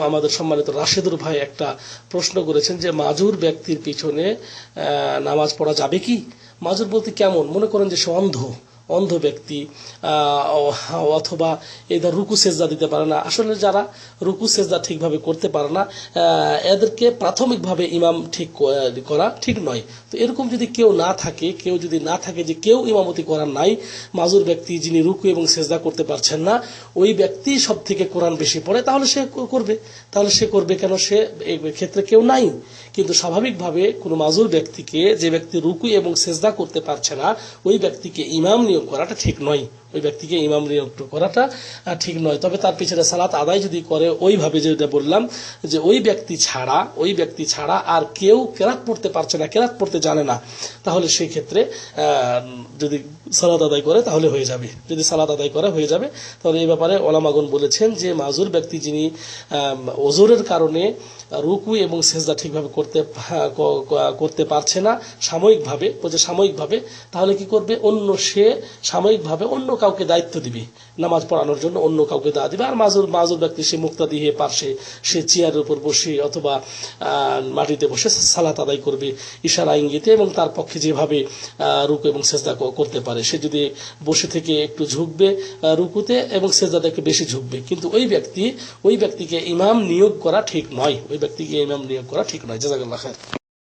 আমাদের সম্মানিত রাশেদুর ভাই একটা প্রশ্ন করেছেন যে, মাজুর ব্যক্তির পিছনে নামাজ পড়া যাবে কি? মাজুর বলতে কেমন? মনে করেন যে সে অন্ধ। অন্ধ ব্যক্তি অথবা এই ধর রুকু সেজদা দিতে পারে না। আসলে যারা রুকু সেজদা ঠিকভাবে করতে পারে না এদেরকে প্রাথমিকভাবে ইমাম ঠিক করা ঠিক নয়। তো এরকম যদি কেউ না থাকে, কেউ যদি না থাকে যে কেউ ইমামতি করার নাই, মাজুর ব্যক্তি যিনি রুকু এবং সেজদা করতে পারছেন না, ওই ব্যক্তি সব থেকে কোরআন বেশি পড়ে, তাহলে সে করবে। তাহলে সে করবে কেন? সে ক্ষেত্রে কেউ নাই। কিন্তু স্বাভাবিকভাবে কোনো মাজুর ব্যক্তিকে, যে ব্যক্তি রুকু এবং সেজদা করতে পারছে না, ওই ব্যক্তিকে ইমাম নিয়োগ করাটা ঠিক নয়। ওই ব্যক্তিকে ইমাম নিয়োগ করাটা ঠিক নয়। তবে তার পিছনে সালাত আদায় যদি করে ওইভাবে যেটা বললাম যে ওই ব্যক্তি ছাড়া ওই ব্যক্তি ছাড়া আর কেউ কেরাত পড়তে পারছে না কেরাত পড়তে জানে না তাহলে সেই ক্ষেত্রে যদি সালাত আদায় করে তাহলে হয়ে যাবে। যদি সালাত আদায় করে হয়ে যাবে। তাহলে এই ব্যাপারে ওলামাগন বলেছেন যে মাজুর ব্যক্তি যিনি ওজোরের কারণে রুকু এবং সেজদা ঠিকভাবে করতে হ্যাঁ, করতে পারছে না সাময়িকভাবে সাময়িকভাবে তাহলে কি করবে? অন্য সে সাময়িকভাবে অন্য কাউকে দায়িত্ব দিবে, নামাজ পড়ানোর জন্য অন্য কাউকে দেওয়া দিবে। আর মাজুর মাজুর ব্যক্তি সে মুক্তা দিয়ে পারছে সে চেয়ারের উপর বসে অথবা মাটিতে বসে সালাত আদায় করবে, ইশারা ইঙ্গিতে এবং তার পক্ষে যেভাবে রুকু এবং সেজদা করতে পারে। সে যদি বসে থেকে একটু ঝুঁকবে রুকুতে এবং সেজদাতে একটু বেশি ঝুঁকবে। কিন্তু ওই ব্যক্তি, ওই ব্যক্তিকে ইমাম নিয়োগ করা ঠিক নয়। ওই ব্যক্তিকে ইমাম নিয়োগ করা ঠিক নয়। জাজাকাল্লাহ খায়ের